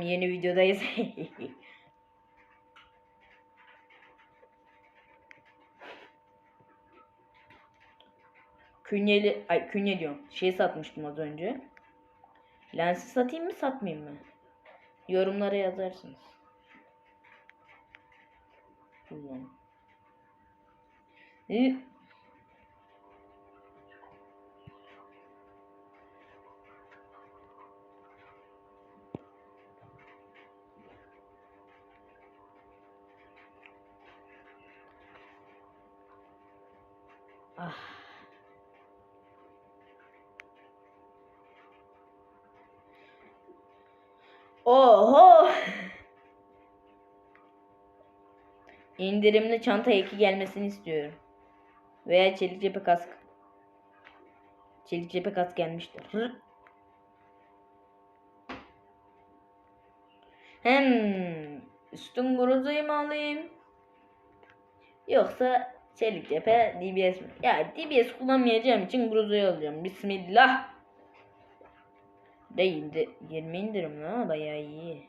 Yeni videodayız. Künyeli, ay künye diyorum. Şey satmıştım az önce. Lensi satayım mı satmayayım mı? Yorumlara yazarsınız. Kullan. Ah. Oho! İndirimli çanta eki gelmesini istiyorum. Veya çelik cephe kask. Çelik cephe kask gelmiştir. Hı. Hem üstün guruzuyu mu alayım? Yoksa çelik cephe DBS? Ya DBS kullanmayacağım için guruzuyu alacağım. Bismillah. Değildi. 20 indirim ha bayağı iyi.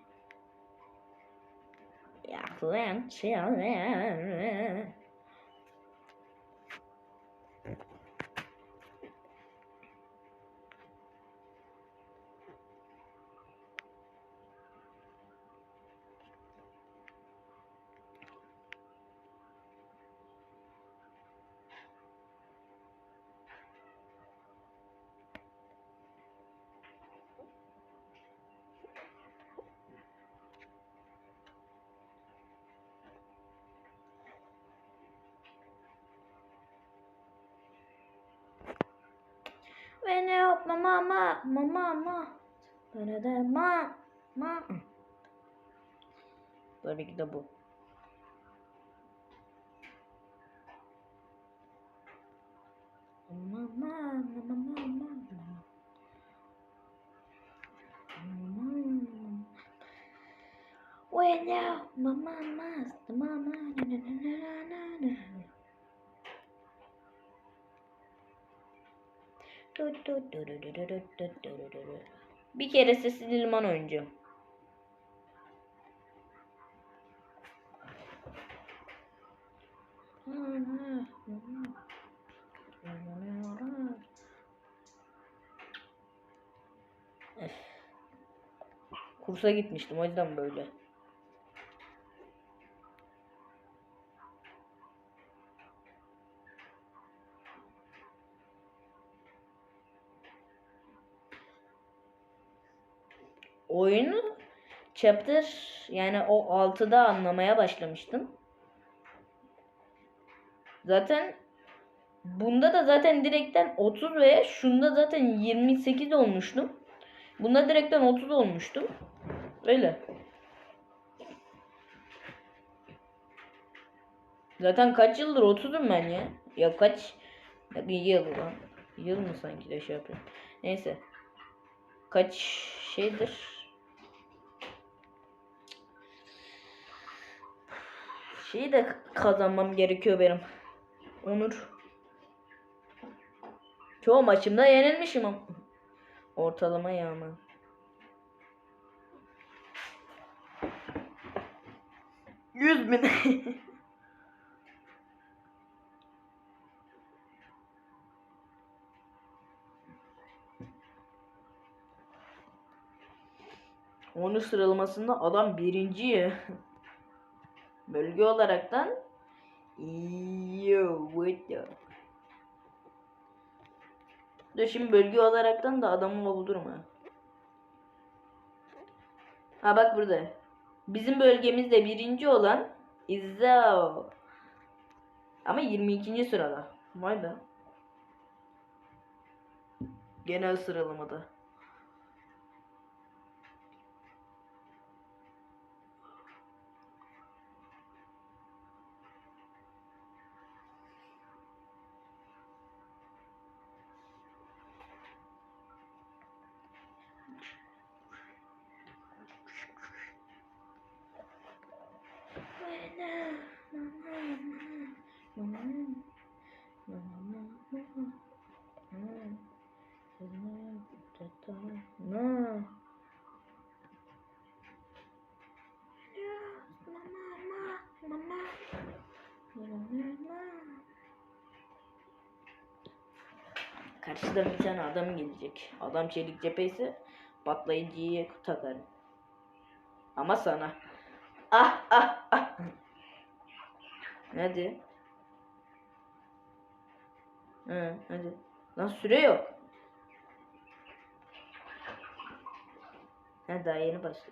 Yaklan çalan. Beni yapma mama mama mama. Da ma ma. Tabii ki de bu. Mama mama mama. When you mama mama mama na na na na na na. Bir kere sesli liman. Öf. Kursa gitmiştim o yüzden böyle. Oyunu chapter yani o 6'da anlamaya başlamıştım. Zaten bunda da zaten direkten 30 ve şunda zaten 28 olmuştum. Bunda direkten 30 olmuştum. Öyle. Zaten kaç yıldır 30'um ben ya. Ya kaç yıl lan. Yıl mı sanki de şey yapıyorum. Neyse. Kaç şeydir. Şeyi de kazanmam gerekiyor benim. Onur. Çoğu maçımda yenilmişim ama. Ortalama yağma. Yüz bin. Onu sıralamasında adam birinci. Bölge olaraktan the Dur şimdi bölge olaraktan da adamı bulurum ha. Ha bak burada. Bizim bölgemizde birinci olan İzzao. Ama 22. sırada. Vay be. Genel sıralamada. Karşıda bir tane adam gelecek. Adam çelik cepheyse patlayıcıyı takarım. Ama sana. Ah ah Hadi. Hı, hadi. Lan süre yok. Ha daha yeni başladı.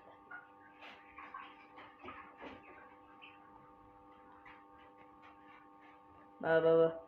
Baba baba.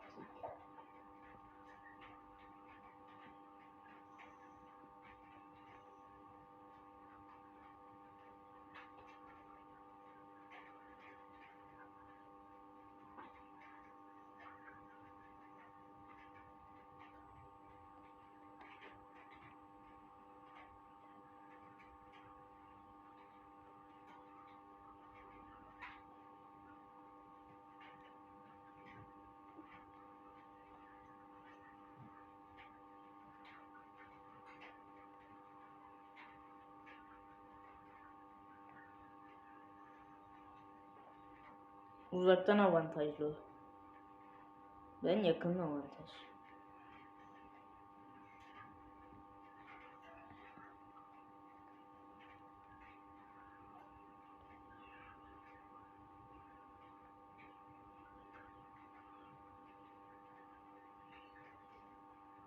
Uzaktan avantajlı. Ben yakın avantaj.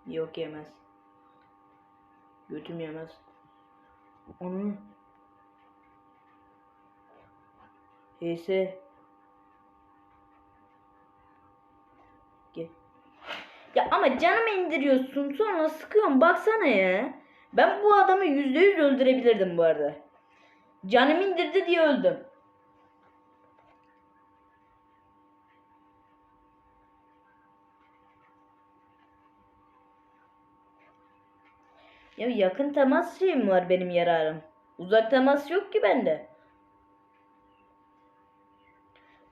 Yok yemez. Götüm yemez. Onu. HS. Ya ama canımı indiriyorsun sonra sıkıyorsun baksana ya. Ben bu adamı yüzde yüz öldürebilirdim bu arada. Canım indirdi diye öldüm. Ya yakın temas şeyim var benim yararım. Uzak temas yok ki bende.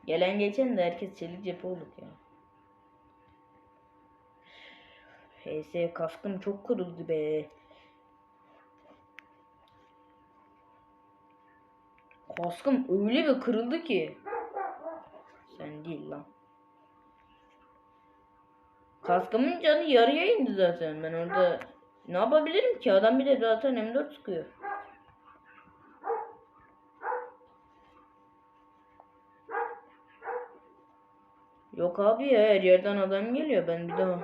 Gelen geçen de herkes çelik cephe olduk ya. HS kaskım çok kırıldı be. Kaskım öyle bir kırıldı ki. Sen değil lan. Kaskımın canı yarıya indi zaten. Ben orada ne yapabilirim ki? Adam bir de zaten M4 sıkıyor. Yok abi ya her yerden adam geliyor. Ben bir daha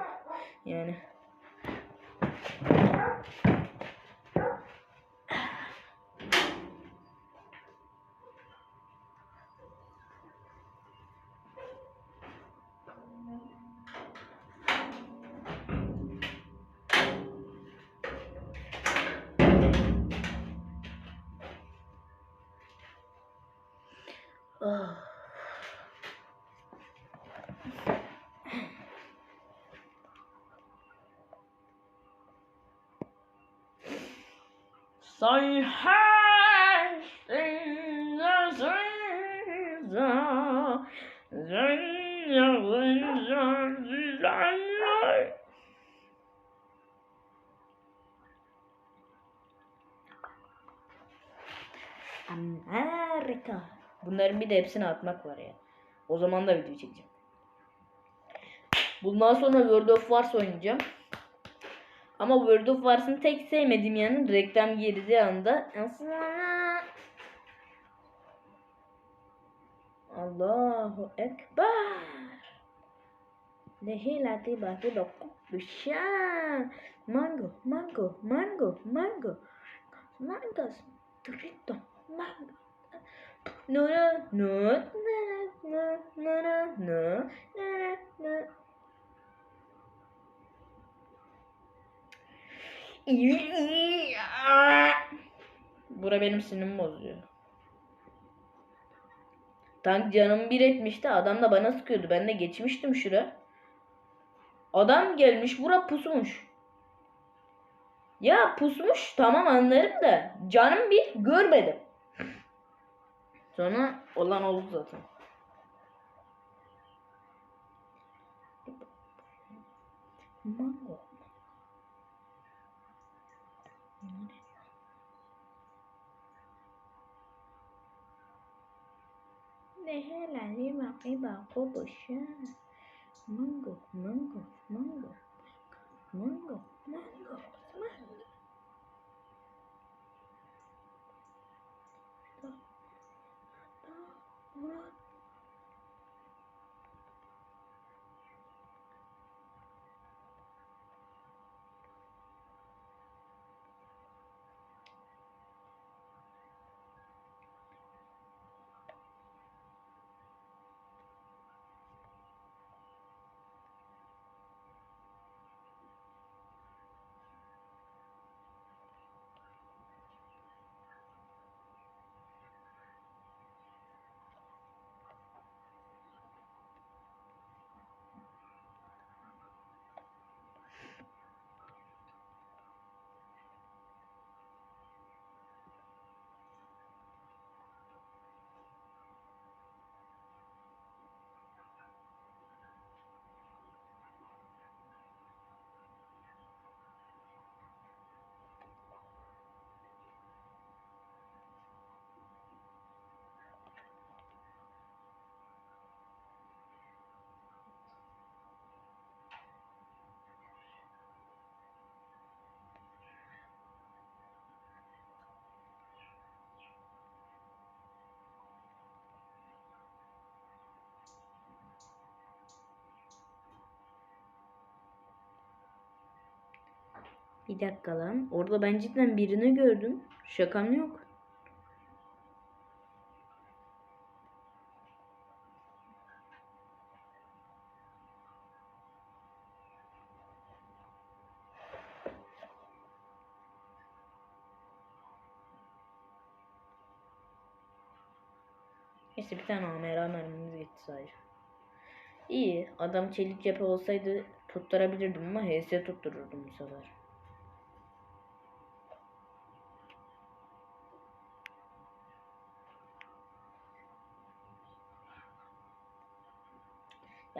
yani. Oh. صيحة إن صيحة أمريكا Bunların bir de hepsini atmak var ya. O zaman da video çekeceğim. Bundan sonra World of Wars oynayacağım. Ama World of Wars'ın tek sevmediğim yanı reklam girdiği anda Allahu Ekber. Lehi tiba tiba kubisha. Mango, mango, mango, mango. Mango, trito. No, no, no, no, no, no, no, no, no. Bura benim sinirimi bozuyor. Tank canımı bir etmişti. Adam da bana sıkıyordu. Ben de geçmiştim şura. Adam gelmiş bura pusmuş. Ya pusmuş tamam anlarım da canım bir görmedim. Sonra olan oldu zaten. Mango. Ne Nehela lima iba kobuşa. Mango, mango, mango, mango, mango. mango. Bir dakika lan. Orada ben cidden birini gördüm. Şakam yok. Neyse bir tane AMR mermimiz gitti sadece. İyi. Adam çelik cephe olsaydı tutturabilirdim ama HS tuttururdum bu sefer.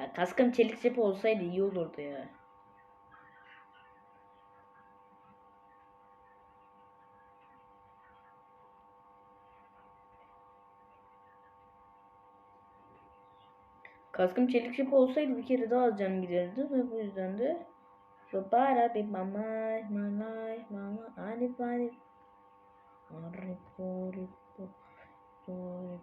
Ya kaskım çelik cephe olsaydı iyi olurdu ya. Kaskım çelik cephe olsaydı bir kere daha az can giderdi ve bu yüzden de Robara bir mama malay mama ani bani Aripo ripo ripo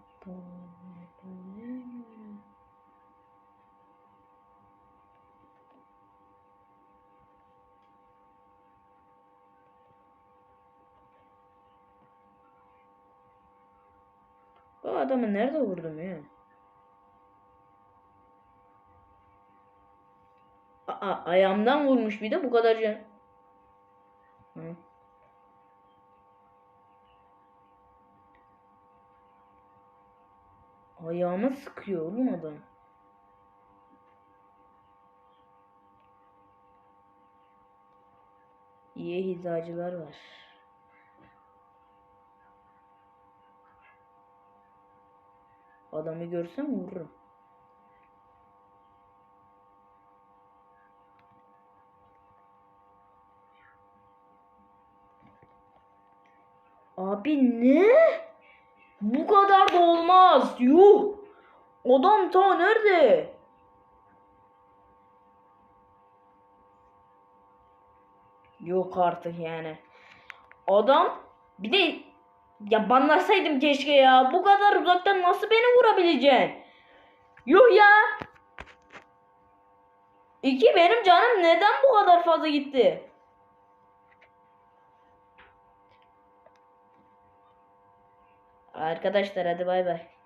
Bu adamı nerede vurdum ya? Aa, ayağımdan vurmuş bir de bu kadar can. Ayağıma sıkıyor oğlum adam. İyi hizacılar var. Adamı görsem vururum. Abi ne? Bu kadar da olmaz. Yuh. Adam ta nerede? Yok artık yani. Adam bir de ya banlasaydım keşke ya. Bu kadar uzaktan nasıl beni vurabileceksin? Yuh ya. İki benim canım neden bu kadar fazla gitti? Arkadaşlar hadi bay bay.